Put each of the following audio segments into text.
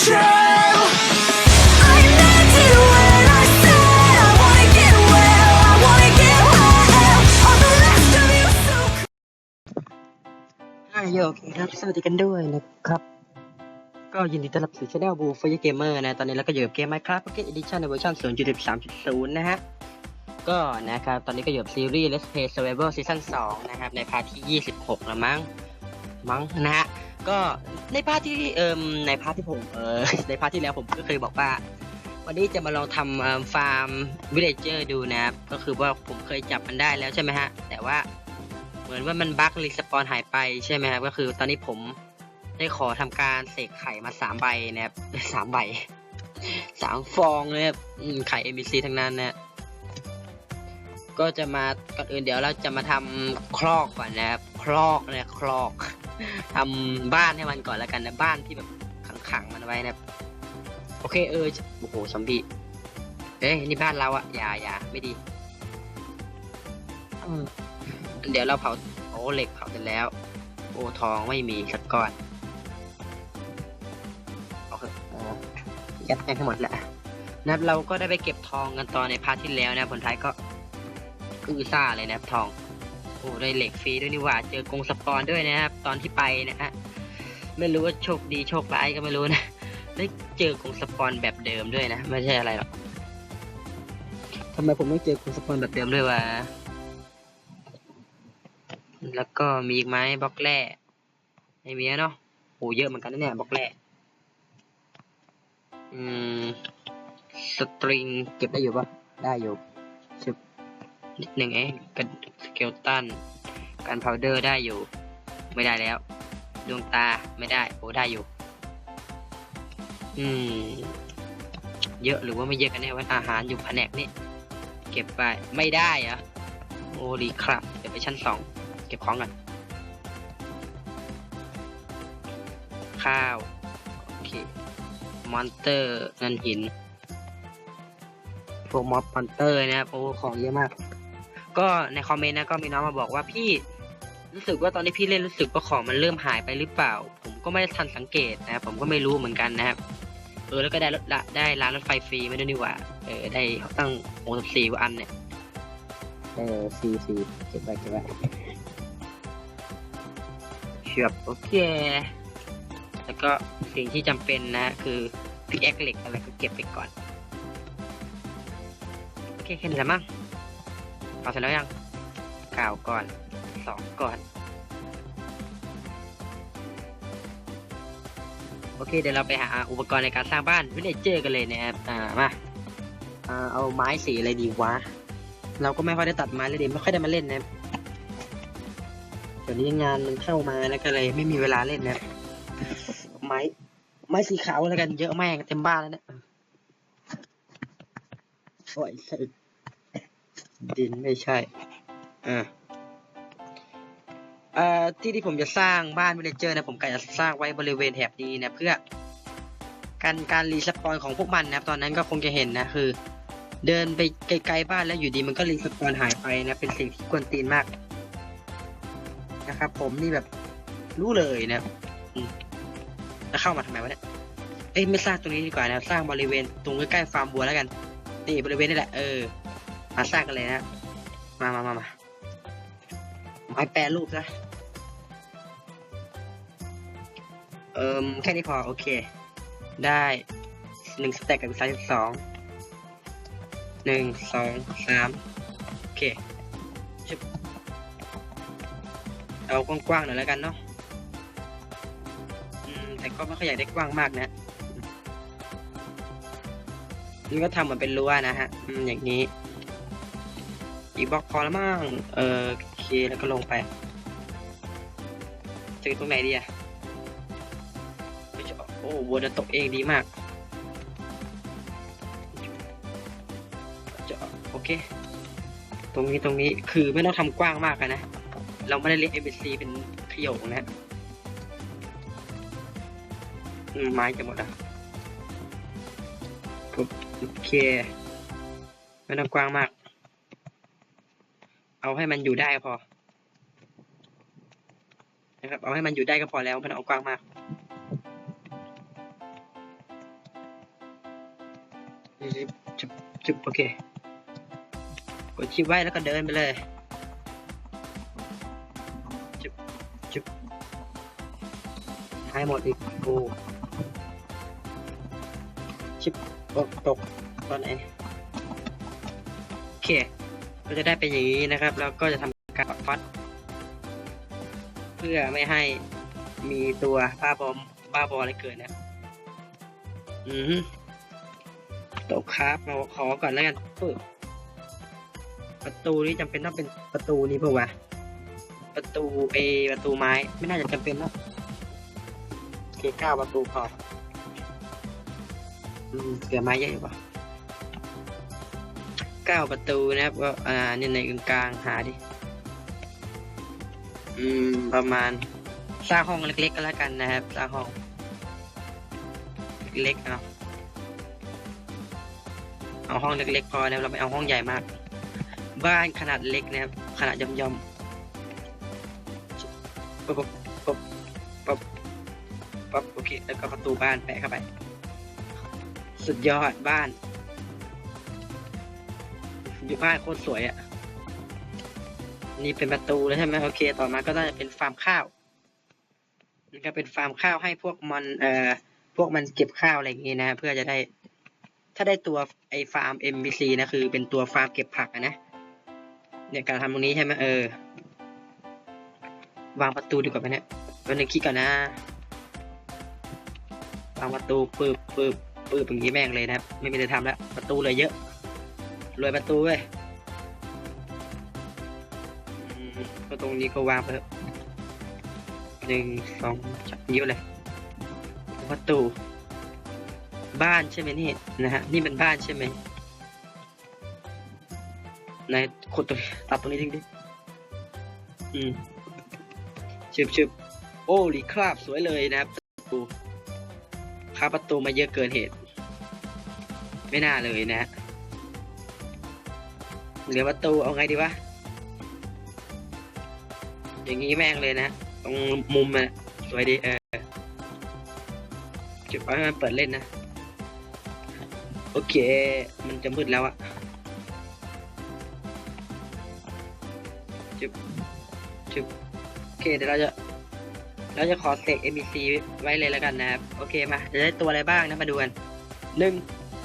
ใช่โอเคครับ สวัสดีกันด้วยนะครับ ก็ยินดีต้อนรับสู่ช anel บูฟ o ยเกมเมอร์นะ ตอนนี้เราก็อยู่กับเกม Minecraft Pocket Edition ในเวอร์ชันศูนย์จุดสามจุดศูนย์นะฮะ ก็นะครับ ตอนนี้ก็อยู่กับซีรีส์ Let's Play Survival Season 2 นะครับ ในพาร์ทที่ 26 แล้วมั้ง มั้งนะฮะ ก็ในพาร์ทที่เอ่มในพาร์ทที่ผมเออในพาร์ทที่แล้วผมก็เคยบอกว่า วันนี้จะมาลองทำฟาร์มวิลเลเจอร์ดูนะครับก็คือว่าผมเคยจับมันได้แล้วใช่ไหมฮะ แต่ว่าเหมือนว่ามันบั๊กรีสปอนหายไปใช่ไหมครับก็คือตอนนี้ผมได้ขอทำการเสกไข่มาสามใบนะครับสามใบสามฟองเลยครับอืมไข่ MBC ทั้งนั้นนะก็จะมาก่อนอื่นเดี๋ยวเราจะมาทำคลอกก่อนนะครับคลอกนะคลอก ทำบ้านให้มันก่อนแล้วกันนะบ้านที่แบบขังๆมันไว้นะโอเคเออโอ้โหซอมบี้เอ้ยนี่บ้านเราอะอย่าอย่าไม่ดีเดี๋ยวเราเผาโอ้เหล็กเผาเสร็จแล้ว โอ้ทองไม่มีสักก้อนเอเถอะเอายัดแม่งให้หมดแหละนับเราก็ได้ไปเก็บทองกันตอนในพาร์ทที่แล้วนะผลท้ายก็อือซ่าเลยนับทอง โอ้ได้เหล็กฟรีด้วยนี่หว่า เจอกรงสปอนด้วยนะครับ ตอนที่ไปนะฮะ ไม่รู้ว่าโชคดีโชคร้ายก็ไม่รู้นะ ได้เจอกรงสปอนแบบเดิมด้วยนะ ไม่ใช่อะไรหรอกทำไมผมต้องเจอกรงสปอนแบบเดิมด้วยวะ แล้วก็มีอีกไหมบล็อกแร่ไม่มีแล้วเนาะโหเยอะเหมือนกันนะเนี่ยบล็อกแร่อืม สตริงเก็บได้อยู่ปะได้อยู่ นิดหนึ่งเองกันสเกลตันการพาวเดอร์ได้อยู่ ไม่ได้แล้ว ดวงตาไม่ได้ โอ้ได้อยู่ อืม เยอะหรือว่าไม่เยอะกันแน่ว่าอาหารอยู่แผนกนี้เก็บไปไม่ได้เหรอโอ้ดีครับ เดี๋ยวไปชั้นสองเก็บของก่อนข้าว โอเค มอนเตอร์เงินหินพวกม็อบมอนเตอร์นะครับโอ้ของเยอะมาก ก็ในคอมเมนต์นะก็มีน้องมาบอกว่าพี่รู้สึกว่าตอนที่พี่เล่นรู้สึกว่าของมันเริ่มหายไปหรือเปล่า ผมก็ไม่ได้ทันสังเกตนะครับผมก็ไม่รู้เหมือนกันนะครับเออแล้วก็ได้รถละได้ร้านรถไฟฟรีมาด้วยนี่หว่าเออได้ตั้งโอ้สิบสี่กว่าอันเนี่ยเออซีซีเก็บไว้เก็บไว้เชือบโอเค แล้วก็สิ่งที่จำเป็นนะคือพิกแอคเหล็กอะไรก็เก็บไปก่อนโอเคแค่นี้แหละมั้ง เอาเสร็จแล้วยังกล่าวก่อนสองก่อน โอเค เดี๋ยวเราไปหาอุปกรณ์ในการสร้างบ้านวิลเลจเจอร์กันเลยนะครับอ่ามาอ่าเอาไม้สีอะไรดีวะ เราก็ไม่ค่อยได้ตัดไม้เลยเดไม่ค่อยได้มาเล่นนะเดี๋ยวนี้งานมันเข้ามาแล้วก็เลยไม่มีเวลาเล่นนะไม้ไม้สีขาวแล้วกันเยอะมากเต็มบ้านแล้วเนี่ยโอ้ยสะอึก ดินไม่ใช่ อ่าเอ่อที่ที่ผมจะสร้างบ้านวิลเลเจอร์นะผมกะจะสร้างไว้บริเวณแถบนี้นะเพื่อการการรีสปอนของพวกมันนะครับ ตอนนั้นก็คงจะเห็นนะคือ เดินไปไกลๆบ้านแล้วอยู่ดีมันก็รีสปอนหายไปนะเป็นสิ่งที่กวนตีนมากนะครับ ผมนี่แบบรู้เลยนะอืมแล้วเข้ามาทำไมวะเนี่ยเอ้ยไม่สร้างตรงนี้ดีกว่านะสร้างบริเวณตรงใกล้ๆฟาร์มบัวแล้วกันนี่บริเวณนี่แหละเออ มาสร้างกันเลยนะ มามามามาไม้แปรรูปนะ เอิมแค่นี้พอ โอเค ได้หนึ่งสเต็กกับสามสิบสอง หนึ่งสองสามโอเคชุบเอากว้างๆหน่อยแล้วกันเนาะอืมแต่ก็ไม่ค่อยอยากได้กว้างมากนะนี่ก็ทำเหมือนเป็นรั้วนะฮะอืมอย่างนี้ อีบล็อกพอแล้วมั้งเออโอเคแล้วก็ลงไปจะอตรงไหนดีอะเฮ้ยจะโอ้วัวจะตกเองดีมากจะโอเค ตรงนี้ตรงนี้คือไม่ต้องทำกว้างมากนะ เราไม่ได้เรียก ABC เป็นขยงนะไม้จะหมดอะปุ๊บโอเค ไม่ต้องกว้างมาก เอาให้มันอยู่ได้พอ นะครับ เอาให้มันอยู่ได้ก็พอแล้วม่ต้องเอากว้างมาก จุบจุบโอเค กดชิปไว้แล้วก็เดินไปเลย จุบจุบให้หมดอีกกูชิปตกตกตอนไหนโอเค ก็จะได้เป็นอย่างนี้นะครับ แล้วก็จะทำการปักฟัดเพื่อไม่ให้มีตัวบ้าบอมบ้าบออะไรเกิดนะอืมตกครับมาขอก่อนแล้วกันปึ๊บประตูนี้จำเป็นต้องเป็นประตูนี้เปล่าวะประตูเอประตูไม้ ไม่น่าจะจำเป็นแล้วโอเคเก้าประตูพออืมเสือไม้เยอะอยู่ปะ เก้าประตูนะครับก็อ่าเนี่ยในกลางๆหาดิ อืม ประมาณ สร้างห้องเล็กๆก็แล้วกันนะครับ สร้างห้อง เล็กๆเอาเอาห้องเล็กๆพอนะครับเราไม่เอาห้องใหญ่มาก บ้านขนาดเล็กนะครับ ขนาดย่อมๆปั๊บปั๊บปั๊บปั๊บปั๊บโอเคแล้วก็ประตูบ้านแปะเข้าไป สุดยอดบ้าน อยู่บ้านโคตรสวยอะ่ะ นี่เป็นประตูแล้วใช่ไหมโอเค ต่อมาก็น่าจะเป็นฟาร์มข้าวนี่ก็เป็นฟาร์มข้าวให้พวกมันเอ่อพวกมันเก็บข้าวอะไรอย่างงี้นะเพื่อจะได้ ถ้าได้ตัวไอฟาร์ม MBC นะคือ เป็นตัวฟาร์มเก็บผักนะเนี่ยการทำตรงนี้ใช่ไหมเออ วางประตูดีกว่าไหมเนี่ยวันนึงคิดก่อนนะ วางประตูปืบปืบปืบอย่างนี้แม่งเลยนะครับ ไม่มีอะไรทำแล้ว ประตูเลยเยอะ รวยประตูเว้ยก็ตรงนี้ก็วางไปหนึ่งสองสามนิ้วเลยประตู บ้านใช่ไหมนี่นะฮะนี่มันบ้านใช่ไหมในขดตรงตัดตรงนี้ทิ้งดิอืมชึบชึบโอ้ลีคราบสวยเลยนะครับประตูคาประตูมาเยอะเกินเหตุ ไม่น่าเลยนะฮะ เหลือประตูเอาไงดีวะ อย่างงี้แม่งเลยนะ ตรงมุมนอะสวยดีเออจุดไว้มันเปิดเล่นนะ โอเค มันจะมืดแล้วอะจุบจุบโอเคเดี๋ยวเราจะเราจะขอเสก NPC ไว้เลยแล้วกันนะครับ โอเคมาจะได้ตัวอะไรบ้างนะมาดูกันหนึ่ง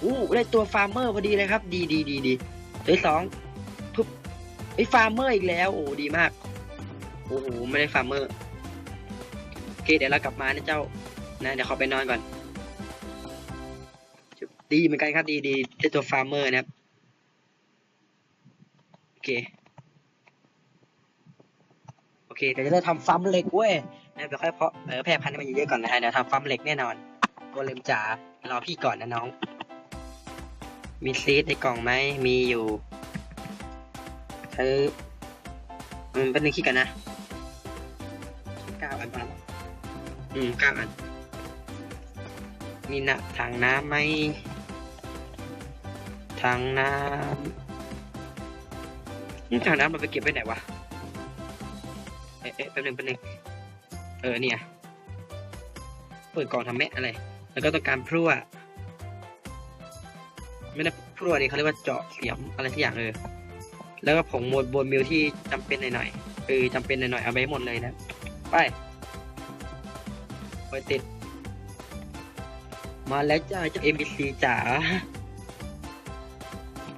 อู้ได้ตัวฟาร์มเมอร์พอดีเลยครับ ดีดีดีดีตัวสอง ไอ้ฟาร์มเมอร์อีกแล้วโอ้ดีมากโอ้โหไม่ได้ฟาร์มเมอร์โอเคเดี๋ยวเรากลับมานะเจ้านะเดี๋ยวขอไปนอนก่อน ดีเหมือนกันครับดีดีได้ตัวฟาร์มเมอร์นะครับโอเคโอเคเดี๋ยวจะได้ทำฟาร์มเหล็กเว้ยนะเดี๋ยวค่อยเพาะเออแพร่พันธุ์ให้มันเยอะๆก่อนนะฮะเดี๋ยวทำฟาร์มเหล็กแน่นอนโกเลมจ๋ารอพี่ก่อนนะน้อง มีซีดในกล่องไหมมีอยู่ ช้อืมเป็นหนึ่งคิดกันนะเก้าอันปะอืมเก้าอัน มีหนะถังน้ำไหมถังน้ำนี่ถังน้ำเราไปเก็บไว้ไหนวะ เอ๊ะเอ๊ะแป๊บนึงแป๊บนึงเออเนี่ยเปิดกล่องทำแม่อะไร แล้วก็ต้องการพรั่ว ไม่ได้พรั่วนี่เขาเรียกว่าเจาะเสียมอะไรที่อย่างเออ แล้วก็ผงโมดบนมิลที่จำเป็นหน่อยๆเออจำเป็นหน่อยๆเอาไปให้หมดเลยนะ ไปไปติด มาแล้วจ้าเจ้า NPC จ๋า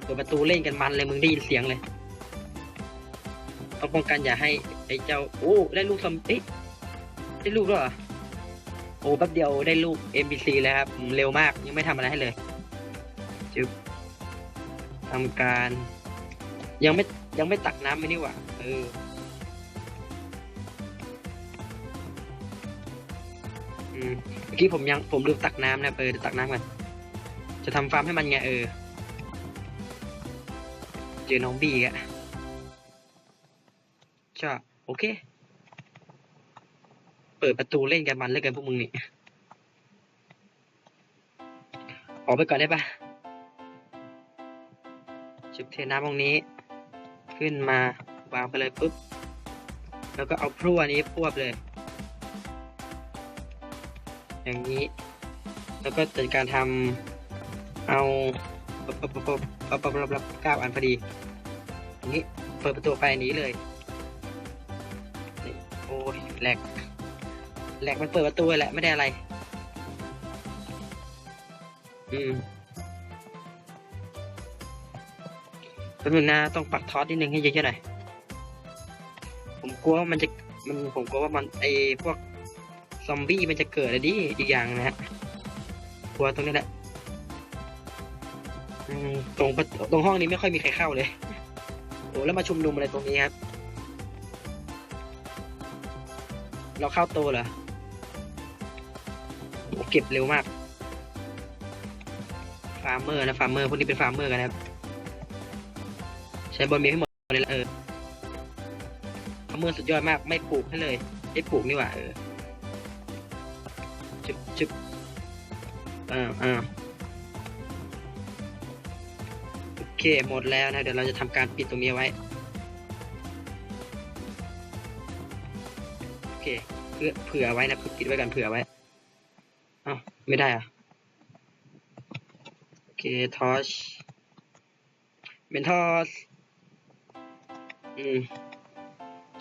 เปิดประตูเล่นกันมันเลยมึงได้ยินเสียงเลยต้องป้องกันอย่าให้ไอ้เจ้าโอ้ได้ลูกซอมเอ๊ะได้ลูกแล้วเหรอโอ้แป๊บเดียวได้ลูก NPC แล้วครับเร็วมากยังไม่ทำอะไรให้เลยจึบทำการ ยังไม่ยังไม่ตักน้ำไม่นี่หว่าเอออืมเมื่อกี้ผมยังผมลืมตักน้ำนะเออเดี๋ยวตักน้ำกันจะทำฟาร์มให้มันไงเออ เจอน้องบีอีกอะชอบโอเค เปิดประตูเล่นกันมันเหลยกันพวกมึงนี่ออกไปก่อนได้ปะจุดเทน้ำตรงนี้ ขึ้นมาวางไปเลยปุ๊บ แล้วก็เอาพรั่วนี้พวบเลย อย่างนี้ แล้วก็จัดการทำเอาปั๊บปั๊บปั๊บปับปับเก้าอันพอดีอย่างนี้เปิดประตูไปนีเลยโอ้ยแหลกแหลกมันเปิดประตูแหละไม่ได้อะไร อืม แป๊บนึงนะต้องปักทอสนิดนึงให้เยอะๆหน่อยผมกลัวว่ามันจะมันผมกลัวว่ามันไอพวกซอมบี้มันจะเกิดอะไรดิอีกอย่างนะฮะกลัวตรงนี้แหละตรงประตูตรงห้องนี้ไม่ค่อยมีใครเข้าเลยโอ้แล้วมาชุมนุมอะไรตรงนี้ครับ เราเข้าโตเหรอโอ้เก็บเร็วมาก ฟาร์มเมอร์นะฟาร์มเมอร์พวกนี้เป็นฟาร์มเมอร์กันนะครับ ช้บอลมีให้หมดเลยละเออฟาร์มเมอสุดยอดมากไม่ปลูกให้เลยได้ปลูกนี่หว่าเออจุบจุบอ่าอ่าโอเคหมดแล้วนะเดี๋ยวเราจะทำการปิดตรงนี้ไว้โอเคเพื่อเผื่อไว้นะเพื่อปิดไว้กันเผื่อไว้เอ้าไม่ได้อะโอเคทอชเป็นทอส อืม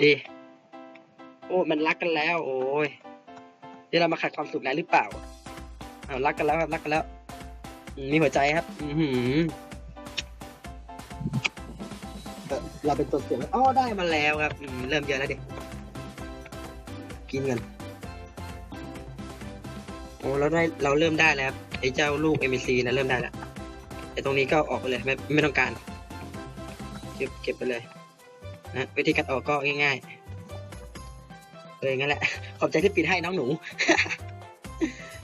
ดีโอ้ มันรักกันแล้ว โอ้ยเดี๋ยวเรามาขัดความสุขแล้วหรือเปล่าอ้าวรักกันแล้วครับรักกันแล้ว มีหัวใจครับ อือหือเอ่อเราเป็นตัวเสียงอ๋อได้มาแล้วครับอืมเริ่มเยอะแล้วดิกินกันโอ้เราได้เราเริ่มได้แล้วครับไอ้เจ้าลูก m อ c นะเริ่มได้แล้วแต่ตรงนี้ก็ออกไปเลยไม่ไม่ต้องการ เก็บเก็บไปเลย นะวิธีการออกก็ง่ายๆเลยงั้นแหละ ขอบใจที่ปิดให้น้องหนู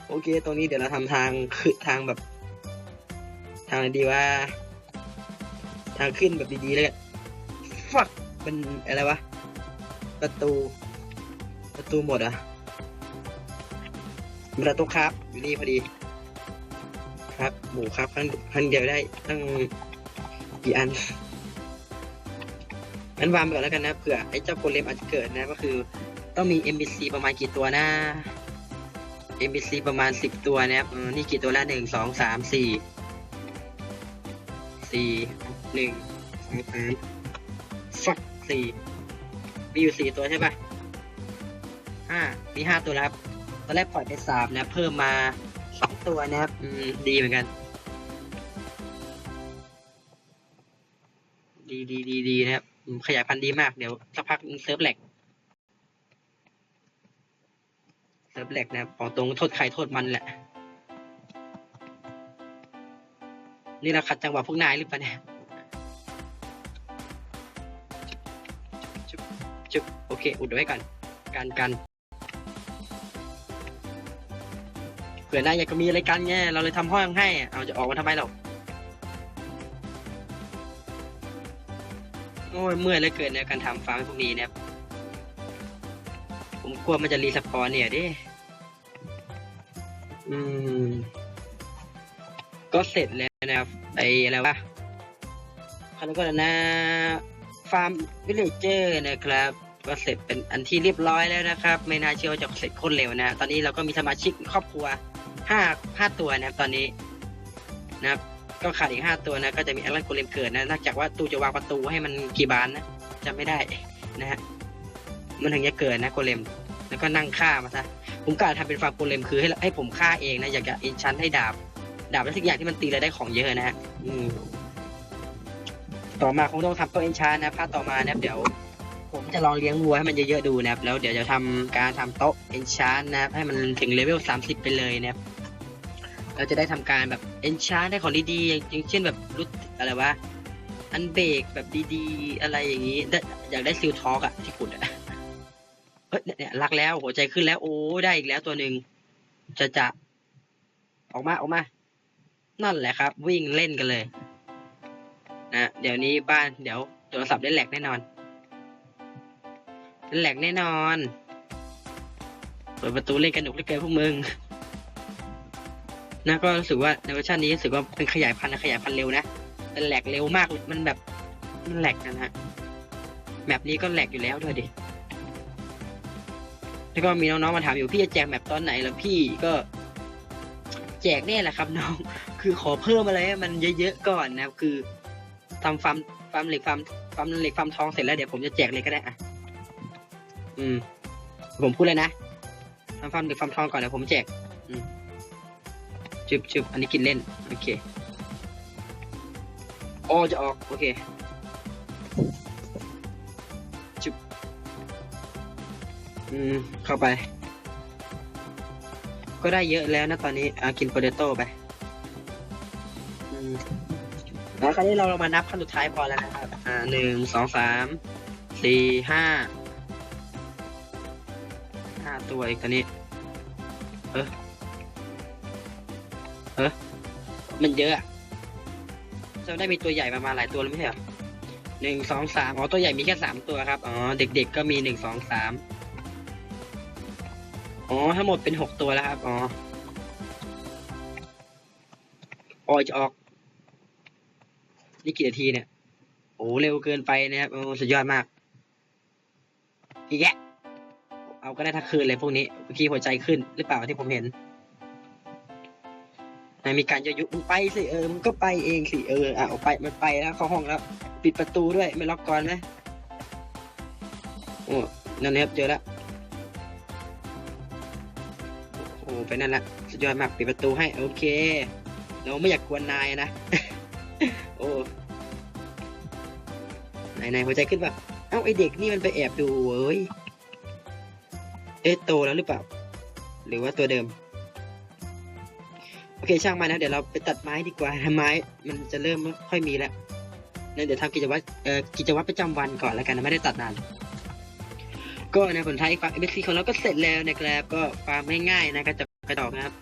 โอเค ตรงนี้เดี๋ยวเราทำทางขึ้นทางแบบ ทางอะไรดีว่า ทางขึ้นแบบดีๆเลยฟักเป็นอะไรวะ ประตู ประตูหมดอะประตูครับอยู่นี่พอดี ครับหมูครับครั้งครั้งเดียวได้ตั้งกี่อัน งั้นวางไปก่อนแล้วกันนะเผื่อไอ้เจ้าโกเลมอาจจะเกิดนะก็คือต้องมี NPC ประมาณกี่ตัวนะ NPC ประมาณสิบตัวนะครับนี่กี่ตัวละหนึ่งสองสามสี่สี่หนึ่งสองสามฟักสี่มีอยู่สี่ตัวใช่ปะห้ามีห้าตัวแล้วครับตอนแรกปล่อยไปสามนะเพิ่มมาสองตัวนะครับอืมดีเหมือนกัน ดีดีดีดีนะครับ ขยายพันธุ์ดีมากเดี๋ยวสักพักเซิร์ฟแหลกเซิร์ฟแหลกนะครับของตรงโทษใครโทษมันแหละ นี่เราขัดจังหวะพวกนายหรือเปล่าเนี่ยจุ๊บจุบโอเค อุดไว้ก่อนกันกันเผื่อนายอยากจะมีอะไรกันไงเราเลยทำห้องให้อะเอาจะออกมาทำไมหรอ โอ้ยเมื่อยเหลยเกินในการทำฟาร์มพวกนี้เนี่ยผมกลัวมันจะรีสปอนเนี่ยดิ อืม ก็เสร็จแล้วนะครับไออะไรวะเขาเรียกว่านะฟาร์มวิลเลจเจอร์นะครับก็เสร็จเป็นอันที่เรียบร้อยแล้วนะครับ ไม่น่าเชื่อว่าจะเสร็จโคนเร็วนะ ตอนนี้เราก็มีสมาชิกครอบครัวห้าห้าตัวนะครับตอนนี้นะครับ ก็ขาดอีกห้าตัวนะ ก็จะมีแอลลันโกเลมเกิดนะนอกจากว่าตูจะวางประตูให้มันกี่บานนะจำไม่ได้นะฮะมันถึงจะเกิดนะโกเลม แล้วก็นั่งฆ่ามาซะผมกะทำเป็นฟาร์มโกเลมคือให้ให้ผมฆ่าเองนะอยากจะอินชันให้ดาบ ดาบและทุกอย่างที่มันตีแล้วได้ของเยอะนะฮะต่อมาคงต้องทำโต๊ะเอนชานนะภาคต่อมานะครับเดี๋ยวผมจะลองเลี้ยงวัวให้มันเยอะๆดูนะครับ แล้วเดี๋ยวจะทำการทำโต๊ะเอนชานนะครับให้มันถึงเลเวลสามสิบไปเลยนะครับ เราจะได้ทำการแบบเอนชานได้ของดีๆอย่างเช่นแบบรุดอะไรวะอันเบรกแบบดีๆ อะไรอย่างนี้ได้อยากได้ซิลท็อกอะที่ขุดอะเฮ้ยเนี่ยรักแล้วหัวใจขึ้นแล้วโอ้ได้อีกแล้วตัวหนึ่งจะจะออกมาออกมา นั่นแหละครับ วิ่งเล่นกันเลยนะเดี๋ยวนี้บ้านเดี๋ยวโทรศัพท์ได้แหลกแน่นอนแหลกแน่นอนเปิดประตูเล่นกันหนุกเลือเกินพวกมึง นะก็รู้สึกว่าในเวอร์ชันนี้รู้สึกว่าเป็นขยายพันธุ์ขยายพันธุ์เร็วนะเป็นแหลกเร็วมากมันแบบมันแหลกนะฮะแมปนี้ก็แหลกอยู่แล้วด้วยดิแล้วก็มีน้องๆมาถามอยู่พี่จะแจกแมปตอนไหนแล้วพี่ก็แจกแน่แหละครับน้อง คือขอเพิ่มอะไรให้มันเยอะๆก่อนนะครับ คือทำฟาร์มฟาร์มเหล็กฟาร์มฟาร์มเหล็กฟาร์มทองเสร็จแล้วเดี๋ยวผมจะแจกเลยก็ได้อะอืม ผมพูดเลยนะทำฟาร์มเหล็กฟาร์มทองก่อนเดี๋ยวผมแจก อืม จึบจึบอันนี้กินเล่น โอเคโอจะออก โอเคจึบอืม เข้าไป ก็ได้เยอะแล้วนะตอนนี้อะกินโปเตโต้ไปอืมแล้วคราวนี้เราเรามานับขั้นสุดท้ายพอแล้วนะครับ อ่าหนึ่งสองสามสี่ห้าห้าตัวอีกตัวนี้ เออ เออมันเยอะอะจะได้มีตัวใหญ่ประมาณหลายตัวแล้วไม่ใช่หรอหนึ่งสองสามอ๋อตัวใหญ่มีแค่สามตัวครับ อ๋อ เด็ก ๆ ก็มีหนึ่งสองสามอ๋อ ทั้งหมดเป็นหกตัวแล้วครับ อ๋อออยจะออก นี่กี่นาทีเนี่ย โอ้เร็วเกินไปนะครับ โอ้สุดยอดมากอีกแกะเอาก็ได้ทั้งคืนเลยพวกนี้เมื่อกี้หัวใจขึ้นหรือเปล่าที่ผมเห็น นายมีการจะยุมึงไปสิเออมึงก็ไปเองสิเอออะออกไปมันไปแล้วเข้าห้องแล้ว ปิดประตูด้วยไม่ล็อกก่อนไหมโอ้นั่นนะครับเจอแล้วโอ้ไปนั่นละสุดยอดมากปิดประตูให้โอเค เราไม่อยากกวนนายนะโอ้ไหนไหนหัวใจขึ้นป่ะเอ้าไอเด็กนี่มันไปแอบดูเว้ยเอ๊ะโตแล้วหรือเปล่า หรือว่าตัวเดิม เคช่างมันนะเดี๋ยวเราไปตัดไม้ดีกว่าไม้มันจะเริ่มไม่ค่อยมีแล้วนั่นเดี๋ยวทำกิจวัตรเอ่อกิจวัตรประจำวันก่อนแล้วกันนะไม่ได้ตัดนาน ก็นะผลท้ายฟังเอ c ของเราก็เสร็จแล้วนะครับก็ฟาร์มง่ายๆนะกระจอกกระจอกนะครับ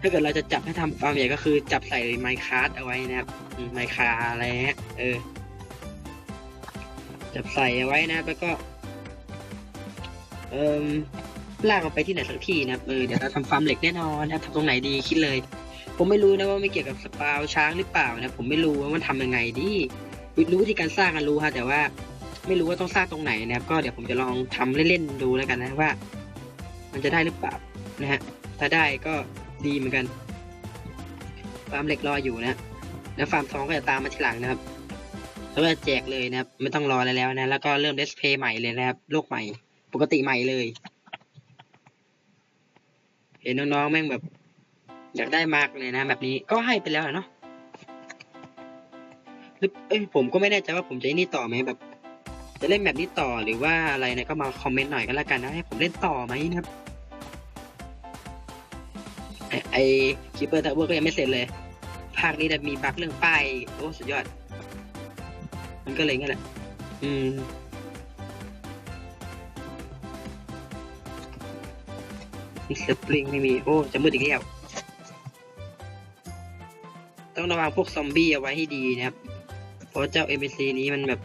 ถ้าเกิดเราจะจับให้ทำฟาร์มใหญ่ก็คือจับใส่ไมค์คาร์ดเอาไว้นะครับไมค์คาอะไรเงี้ยเออ จับใส่เอาไว้นะแล้วก็ เอ่ม ลากมันไปที่ไหนสักที่นะครับเออเดี๋ยวเราทำฟาร์มเหล็กแน่นอนนะครับทำตรงไหนดีคิดเลย ผมไม่รู้นะว่าไม่เกี่ยวกับสปาวช้างหรือเปล่านะผมไม่รู้ว่ามันทำยังไงดีรู้วิธีการสร้างกันรู้ฮะแต่ว่าไม่รู้ว่าต้องสร้างตรงไหนนะครับ ก็เดี๋ยวผมจะลองทำเล่นๆดูแล้วกันนะว่า มันจะได้หรือเปล่านะฮะถ้าได้ก็ดีเหมือนกันฟาร์มเหล็กรออยู่นะแล้วฟาร์มทองก็จะตามมาทีหลังนะครับแล้วก็แจกเลยนะครับ ไม่ต้องรออะไรแล้วนะ แล้วก็เริ่มเดสเพย์ใหม่เลยนะครับ โลกใหม่ ปกติใหม่เลย เห็นน้องๆแม่งแบบ อยากได้มากเลยนะแบบนี้ก็ให้ไปแล้วเนาะหรือเอ้ยผมก็ไม่แน่ใจว่าผมจะนี่ต่อไหมแบบ จะเล่นแบบนี้ต่อหรือว่าอะไรนะก็มาคอมเมนต์หน่อยก็แล้วกันนะให้ผมเล่นต่อไหมนะครับไอไอคิปเปอร์ทาวเวอร์ก็ยังไม่เสร็จเลย ภาคนี้จะมีบั๊กเรื่องป้ายโอ้สุดยอด มันก็เลยงั้นแหละ อืม สปริงไม่มี โอ้ จะมืดอีกแล้วต้องระวังพวกซอมบี้เอาไว้ให้ดีนะครับ เพราะเจ้า NPC นี้มันแบบ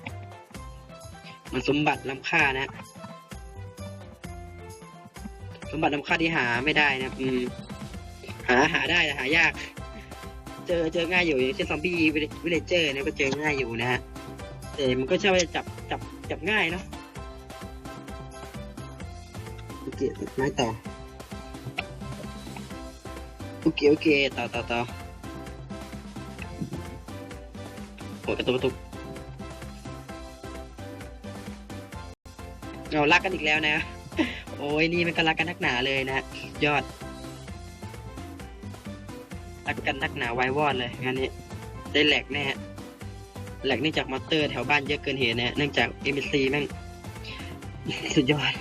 มันสมบัติล้ำค่านะ สมบัติล้ำค่าที่หาไม่ได้นะครับอืมหาหาได้แต่หายาก เจอเจอง่ายอยู่อย่างเช่นซอมบี้วิลเลเจอร์เนี่ยก็เจอง่ายอยู่นะฮะแต่มันก็ใช่ว่าจะจับจับจับง่ายเนาะโอเคไม้ต่อ โอเคโอเคต่อต่อต่อโอ้ยกระตุกกระตุกเรารักกันอีกแล้วนะ โอ้ยนี่มันก็รักกันนักหนาเลยนะยอดรักกันนักหนาไว้วอดเลยงานนี้ได้แหลกแน่แหลกเนื่องจากมอเตอร์แถวบ้านเยอะเกินเหตุนะเนื่องจากเอ็มซีแม่งสุดยอด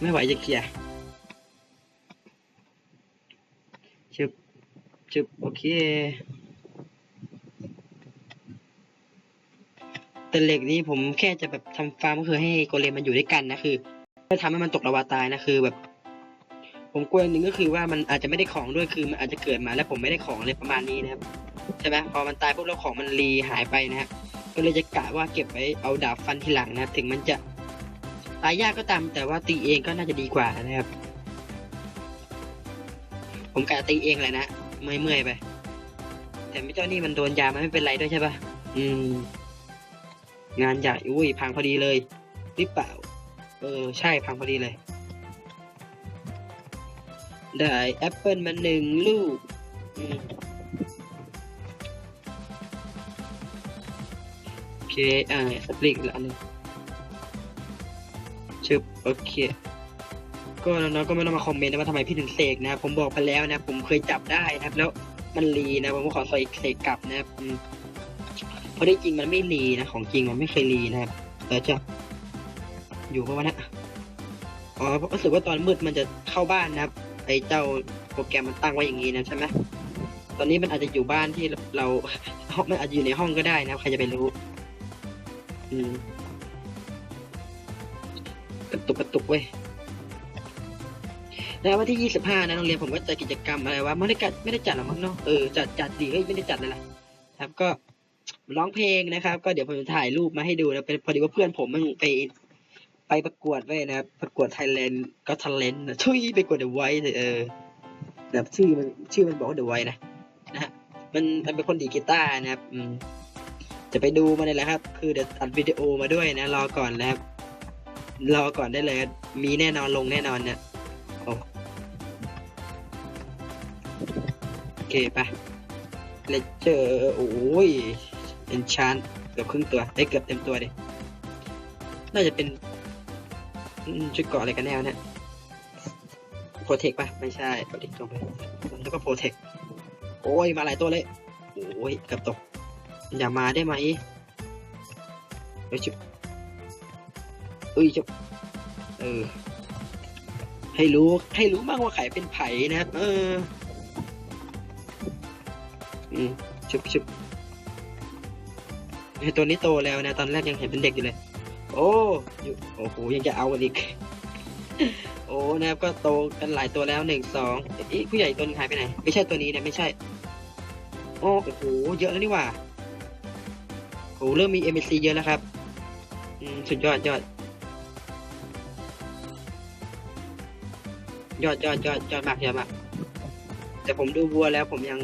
ไม่ไหวจะเคลียร์ ชึบโอเค แต่เหล็กนี้ผมแค่จะแบบทำฟาร์มก็คือให้โกเลมมันอยู่ด้วยกันนะคือไม่ทำให้มันตกระวาตายนะคือแบบ ผมกลัวอย่างหนึ่งก็คือว่ามันอาจจะไม่ได้ของด้วยคือมันอาจจะเกิดมาแล้วผมไม่ได้ของเลยประมาณนี้นะครับใช่ไหมพอมันตายปุ๊บแล้วของมันรีหายไปนะครับก็เลยจะกะว่าเก็บไว้เอาดาบฟันทีหลังนะถึงมันจะตายยากก็ตามแต่ว่าตีเองก็น่าจะดีกว่านะครับ ผมกะตีเองเลยนะ เมื่อยๆไป แต่ไม่เจ้านี่มันโดนยามันไม่เป็นไรด้วยใช่ปะอืม งานใหญ่อุ้ยพังพอดีเลยหรือเปล่า เออ ใช่พังพอดีเลย ได้แอปเปิลมาหนึ่งลูกโอเค อ่าสปริกละนึงชึบโอเค ก็น้องๆก็ไม่ต้องมาคอมเมนต์นะว่าทำไมพี่ถึงเสกนะครับผมบอกไปแล้วนะผมเคยจับได้นะครับ แล้วมันรีนะผมก็ขอใส่เสกกลับนะครับเพราะที่จริงมันไม่รีนะ ของจริงมันไม่เคยรีนะครับแต่จะอยู่เพราะว่านะอ๋อรู้สึกว่าตอนมืดมันจะเข้าบ้านนะครับไอ้เจ้าโปรแกรมมันตั้งไว้อย่างนี้นะใช่ไหมตอนนี้มันอาจจะอยู่บ้านที่เรามันอาจจะอยู่ในห้องก็ได้นะใครจะไปรู้ อืมกระตุกกระตุกเว้ย แล้ววันที่ 25 นะโรงเรียนผมก็จัดกิจกรรมอะไรวะไม่ได้จัดไม่ได้จัดหรอกมั้งเนาะเออจัดจัดดีเฮ้ยไม่ได้จัดเลยล่ะครับก็ร้องเพลงนะครับ ก็เดี๋ยวผมจะถ่ายรูปมาให้ดูนะเป็นพอดีว่าเพื่อนผมมันไปไปประกวดไว้นะครับประกวดไทยแลนด์ก็ทันเลนนะทุยไปกวดเดอะไวท์เลยเออแบบชื่อมันชื่อมันบอกว่าเดอะไวท์นะนะฮะมันมันเป็นคนดีกีตาร์นะครับอืมจะไปดูมาเลยแหละครับ คือเดี๋ยวอัดวิดีโอมาด้วยนะ รอก่อนนะครับ รอก่อนได้เลย มีแน่นอนลงแน่นอนเนี่ยโอ้ เคไปเลเจอร์โอ้ยเอนชานเกือบครึ่งตัวได้เกือบเต็มตัวดิน่าจะเป็นชุดเกาะอะไรกันแน่วะเนี่ยโปรเทคปะไม่ใช่โปรเทคตรงไปแล้วก็โปรเทคโอ้ยมาหลายตัวเลยโอ้ยเกือบตก อย่ามาได้ไหมเฮ้ยชุบเอ้ยชุบเออให้รู้ให้รู้บ้างว่าไข่เป็นไผ่นะครับเออ อืมชุบชุบตัวนี้โตแล้วนะ ตอนแรกยังเห็นเป็นเด็กอยู่เลย โอ้ยโอ้โห ยังจะเอาอีก โอ้ นะครับ ก็โตกันหลายตัวแล้วหนึ่งสองอ๊ะผู้ใหญ่ตัวนึงหายไปไหน ไม่ใช่ตัวนี้นะ ไม่ใช่ โอ้โอ้โห เยอะแล้วนี่หว่าโอ้เริ่มมี MSC เยอะแล้วครับอืมสุดยอดยอด ยอดยอดยอดยอดมากยอดมาก แต่ผมดูวัวแล้วผมยัง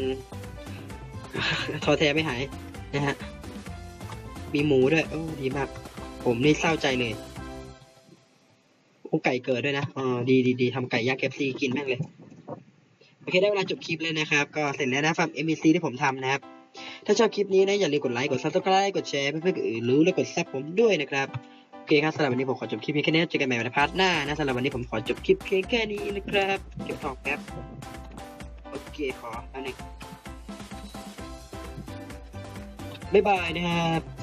ทอแท้ไม่หายนะฮะ มีหมูด้วย โอ้ดีมาก ผมนี่เศร้าใจเลยโอ้ไก่เกิดด้วยนะอ๋อดีดีดีทำไก่ย่างเคฟซีกินแม่งเลย โอเคได้เวลาจบคลิปเลยนะครับ ก็เสร็จแล้วนะฟัง MBC ที่ผมทำนะครับ ถ้าชอบคลิปนี้นะ อย่าลืมกดไลค์ กด subscribe กดแชร์เพื่อนๆอื่นรู้และกดซับผมด้วยนะครับโอเคครับสำหรับวันนี้ผมขอจบคลิปเพียงแค่นี้เจอกันใหม่ในพาร์ทหน้านะสำหรับวันนี้ผมขอจบคลิปเพียงแค่นี้นะครับเก็บทองแป๊บโอเคขอแป๊บนึ บ๊ายบายนะครับ